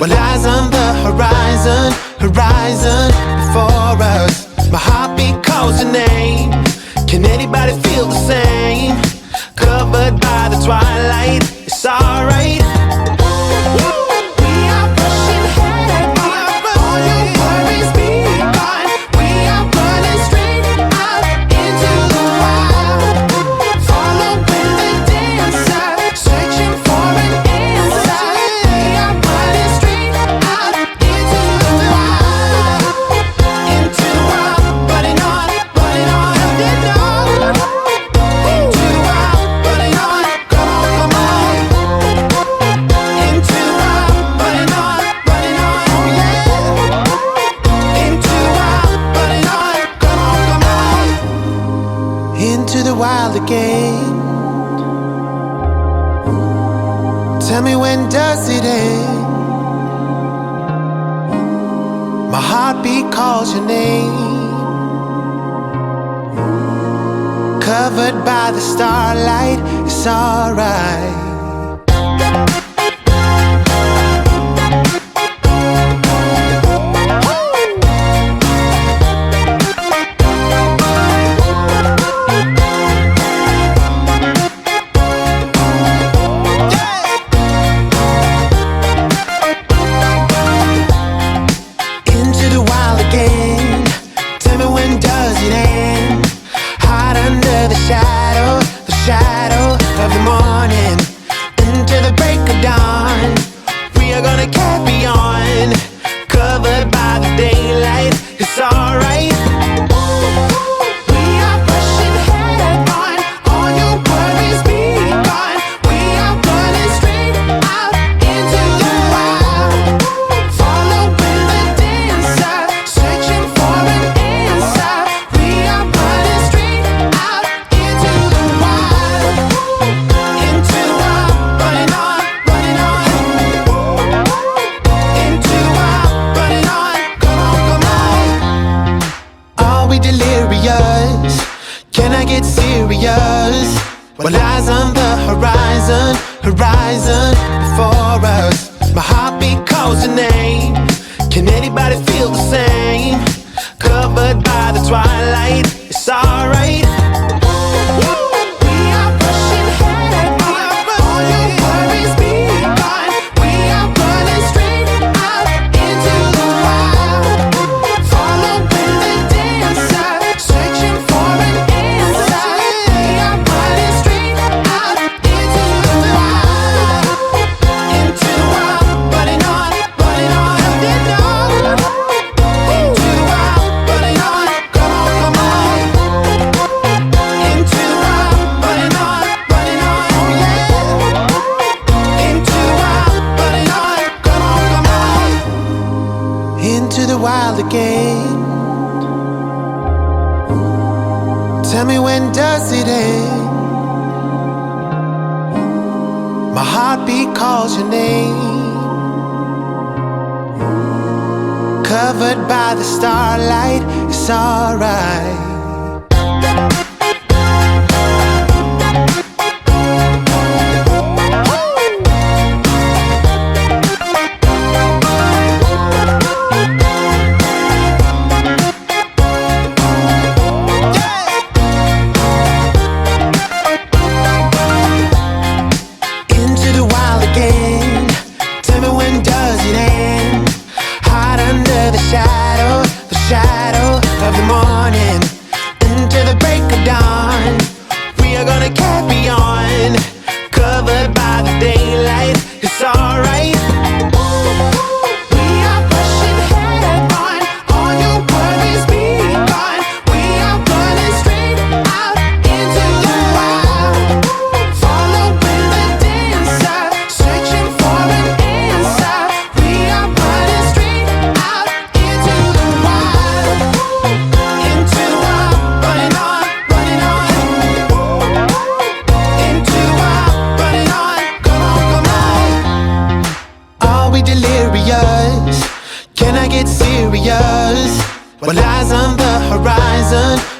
What lies on the horizon, horizon before us? My heartbeat calls your name. Can anybody feel the same? Covered by the twilight, it's alright. the wild again. Tell me when does it end? My heartbeat calls your name. Covered by the starlight, it's alright. covered by the starlight, it's alright.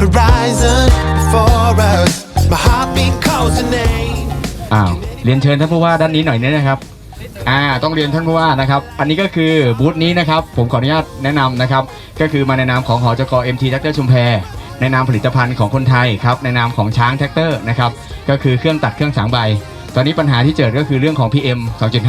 horizon before us my heartbeat calls your name อ้าวเรียนเชิญท่านผู้ว่าด้านนี้หน่อยนี้นะครับ อ่า ต้องเรียนท่านผู้ว่านะครับ อันนี้ก็คือบูธนี้นะครับ ผมขออนุญาตแนะนำนะครับ ก็คือมาในนามของหอจกอ MT ทักเตอร์ชุมแพในนามผลิตภัณฑ์ของคนไทยครับ ในนามของช้างแท็กเตอร์นะครับ ก็คือเครื่องตัดเครื่องสางใบ ตอนนี้ปัญหาที่เจอก็คือเรื่องของ PM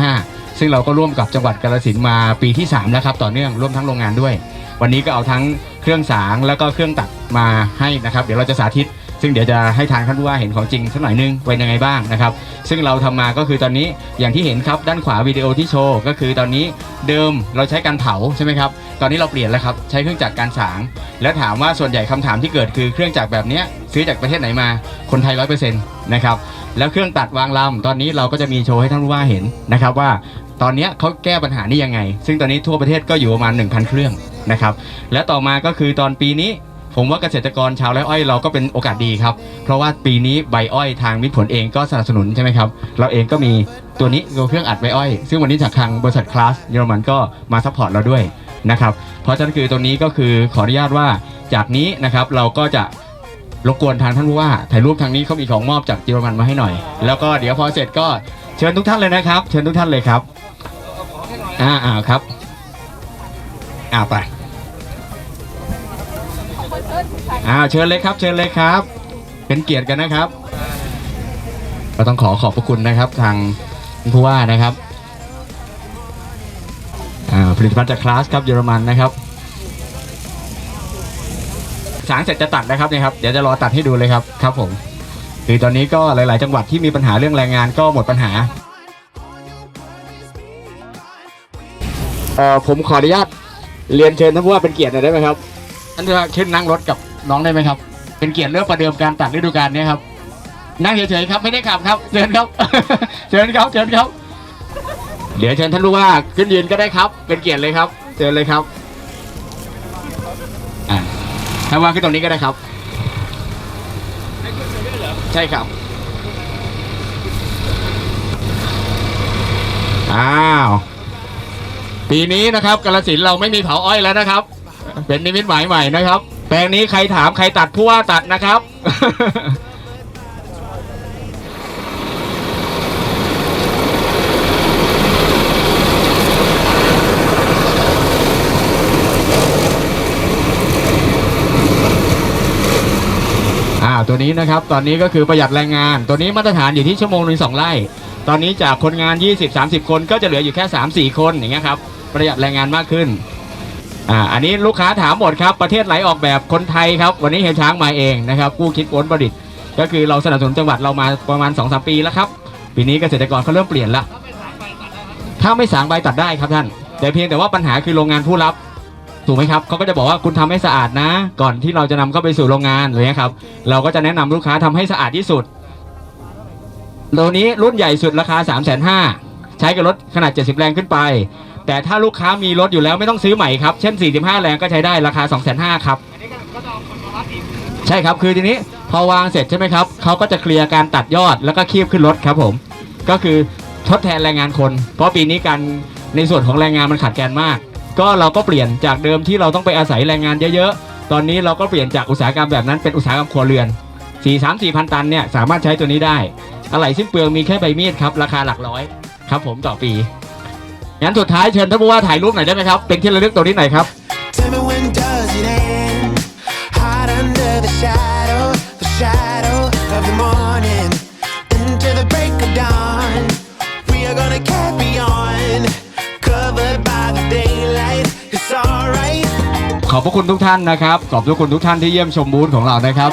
2.5 ซึ่งเราก็ร่วมกับจังหวัดกาลสินมาปีที่ 3 แล้วครับ ต่อเนื่องร่วมทั้งโรงงานด้วย วันนี้ก็เอาทั้ง เครื่องสางแล้วก็เครื่องตัดมาให้นะครับ เดี๋ยวเราจะสาธิต ซึ่งเดี๋ยวจะให้ทางท่านผู้ว่าเห็นของจริงสักหน่อยนึงเป็นยังไงบ้างนะครับ ซึ่งเราทำมาก็คือตอนนี้อย่างที่เห็นครับด้านขวาวิดีโอที่โชว์ก็คือตอนนี้เดิมเราใช้การเผาใช่ไหมครับตอนนี้เราเปลี่ยนแล้วครับใช้เครื่องจักรการสาง แล้วถามว่าส่วนใหญ่คำถามที่เกิดคือเครื่องจักรแบบนี้ซื้อจากประเทศไหนมาคนไทยร้อยเปอร์เซ็นต์นะครับแล้วเครื่องตัดวางลำตอนนี้เราก็จะมีโชว์ให้ท่านผู้ว่าเห็นนะครับว่า ตอนนี้เขาแก้ปัญหานี้ยังไง ซึ่งตอนนี้ทั่วประเทศก็อยู่ประมาณ 1,000 เครื่อง นะครับ และต่อมาก็คือตอนปีนี้ ผมว่าเกษตรกรชาวไร่อ้อยเราก็เป็นโอกาสดีครับ เพราะว่าปีนี้ใบอ้อยทางมิตรผลเองก็สนับสนุนใช่ไหมครับ เราเองก็มีตัวนี้ตัวเครื่องอัดใบอ้อย ซึ่งวันนี้จากทางบริษัทคลาสเยอรมันก็มาซัพพอร์ตเราด้วยนะครับเพราะฉะนั้นคือตัวนี้ก็คือขออนุญาตว่าจากนี้นะครับเราก็จะรบกวนทางท่านผู้ว่าถ่ายรูปทางนี้เขามีของมอบจากเยอรมันมาให้หน่อย แล้วก็เดี๋ยวพอเสร็จก็เชิญทุกท่านเลยนะครับ เชิญทุกท่านเลยครับอ่าอ่าครับอ่าไป อาเชิญเลยครับ เชิญเลยครับ เป็นเกียรติกันนะครับ ก็ต้องขอขอบพระคุณนะครับ ทางผู้ว่านะครับผลิตภัณฑ์จากคลาสครับเยอรมันนะครับสางเสร็จจะตัดนะครับเนี่ยครับเดี๋ยวจะรอตัดให้ดูเลยครับครับผมคือตอนนี้ก็หลาย ๆ จังหวัดที่มีปัญหาเรื่องแรงงานก็หมดปัญหาเอ่อผมขออนุญาตเรียนเชิญท่านผู้ว่าเป็นเกียรติหน่อยได้ไหมครับ ท่านผู้ขึ้นนั่งรถกับน้องได้ไหมครับ เป็นเกียรติเรื่องประเดิมการตัดฤดูกาลนี้ครับ นั่งเฉยๆครับไม่ได้ขับครับเชิญครับ เชิญครับเชิญครับ เดี๋ยวเชิญท่านผู้ว่าขึ้นยืนก็ได้ครับ เป็นเกียรติเลยครับเชิญเลยครับอ่าท่านว่าขึ้นตรงนี้ก็ได้ครับใช่ครับอ้าวปีนี้นะครับกาลสินเราไม่มีเผาอ้อยแล้วนะครับ เป็นนิมิตหมายใหม่นะครับ แปลงนี้ใครถามใครตัดผู้ว่าตัดนะครับ อ่าตัวนี้นะครับ ตอนนี้ก็คือประหยัดแรงงาน ตัวนี้มาตรฐานอยู่ที่ชั่วโมงหนึ่งสองไร่ ตอนนี้จากคนงาน 20-30 คนก็จะเหลืออยู่แค่ 3-4 คนอย่างเงี้ยครับ ประหยัดแรงงานมากขึ้น อ่าอันนี้ลูกค้าถามหมดครับประเทศไหนออกแบบคนไทยครับ วันนี้เฮยช้างมาเองนะครับผู้คิดผลประดิษก็คือเราสนับสนุนจังหวัดเรามาประมาณ2-3ปีแล้วครับปีนี้เกษตรกรเขาเริ่มเปลี่ยนละถ้าไม่สางใบตัดได้ครับท่าน แต่เพียงแต่ว่าปัญหาคือโรงงานผู้รับถูกไหมครับเขาก็จะบอกว่าคุณทำให้สะอาดนะ ก่อนที่เราจะนำเข้าไปสู่โรงงานอะไรเงี้ยครับ เราก็จะแนะนำลูกค้าทำให้สะอาดที่สุดตัวนี้รุ่นใหญ่สุดราคา3 5 0 0 0ใช้กับรถขนาด 70 แรงขึ้นไป แต่ถ้าลูกค้ามีรถอยู่แล้วไม่ต้องซื้อใหม่ครับ เช่น 45 แรงก็ใช้ได้ราคา 2 5 0 0 0ครับใช่ครับคือทีนี้พอวางเสร็จใช่ไหมครับเขาก็จะเคลียร์การตัดยอดแล้วก็คีบขึ้นรถครับผม ก็คือทดแทนแรงงานคน เพราะปีนี้การในส่วนของแรงงานมันขาดแคลนมาก ก็เราก็เปลี่ยนจากเดิมที่เราต้องไปอาศัยแรงงานเยอะๆ ตอนนี้เราก็เปลี่ยนจากอุตสาหกรรมแบบนั้นเป็นอุตสาหกรรมครัวเรือน 4 3 4พันตันเนี่ยสามารถใช้ตัวนี้ได้อะไหล่สิ้นเปลืองมีแค่ใบมีดครับราคาหลักร้อยครับผมต่อปี งั้นสุดท้ายเชิญท่านผู้ว่าถ่ายรูปหน่อยได้ไหมครับ เป็นที่ระลึกตัวนี้หน่อยครับ Tell me when does it end? Hide under the shadow, the shadow of the morning. Into the break of dawn. We are gonna carry on. Covered by the daylight. It's alright. ขอบพระคุณทุกท่านนะครับ ขอบพระคุณทุกท่านที่เยี่ยมชมบูธของเรานะครับ